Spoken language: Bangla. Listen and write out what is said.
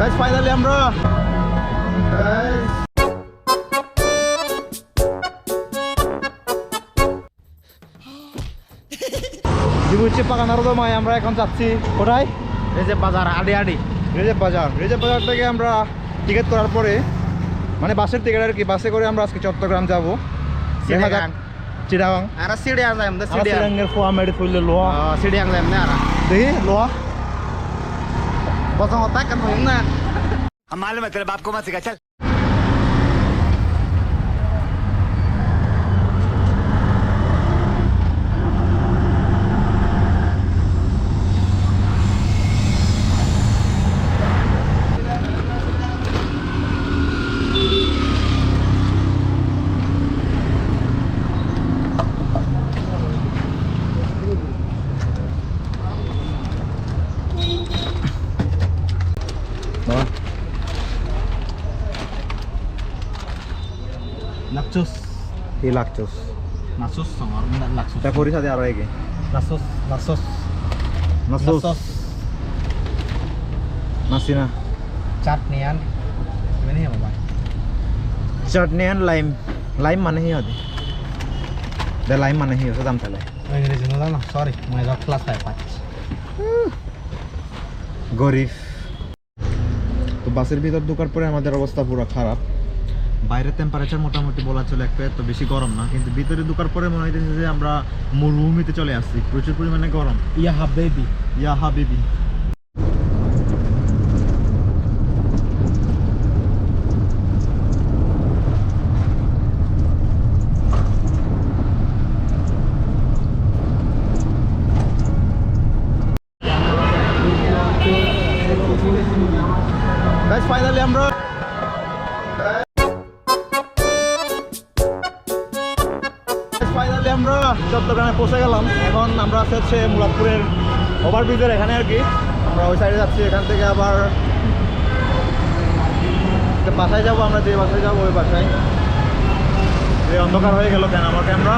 ফাইনালি আমরা জিবুচি পাকানোর দমায় আমরা এখন যাচ্ছি কোথায়? এই যে বাজার আডি আডি। রেজেব বাজার। রেজেব বাজার থেকে আমরা টিকিট করার পরে মানে বাসের টিকিট আর কি বাসে করে আমরা আজকে চট্টগ্রাম যাব। দেখা যাক। চিটাগাং আর সিডিয়াং যাই আমরা সিডিয়াং চিটাগাংয়ের ফোয়া মেরে তুললে লোয়া। সিডিয়াং যাই আমরা আর। দেখি লোয়া। बसों तक हम घूमना हम मालूम है तेरे बाप को मत सिखा चल। Đó. Nachos. Di lactos. নাসুস সঙ্গর না লাক্সুস এটা করি সাথে আরও এগে নাসুস নাসুস নাসুস নাসিনা চাটনি আন apa pak chutney and lime lime মানে হি হতে দে লাইম মানে হি হতে দাম তালে sorry. Mau jawab kelas saya pak গরিব তো বাসের ভিতর ঢোকার পরে আমাদের অবস্থা পুরো খারাপ। বাইরের টেম্পারেচার মোটামুটি বলা চলে একটা এত বেশি গরম না কিন্তু ভিতরে ঢোকার পরে মনে হইতেছে যে আমরা মরুভূমিতে চলে আসছি। প্রচুর পরিমাণে গরম। ইয়া habibi ইয়া হাবিবি। Guys, finally আমরা ফাইনালি আমরা চট্টগ্রামে পৌঁছে গেলাম। এখন আমরা আছি হচ্ছে মুরাদপুরের ওভারব্রিজের এখানে আর কি। আমরা ওই সাইডে যাচ্ছি এখান থেকে আবার বাসায় যাব আমরা যে বাসায় যাব ওই বাসায়। এই অন্ধকার হয়ে গেল কেন আমার? ক্যামেরা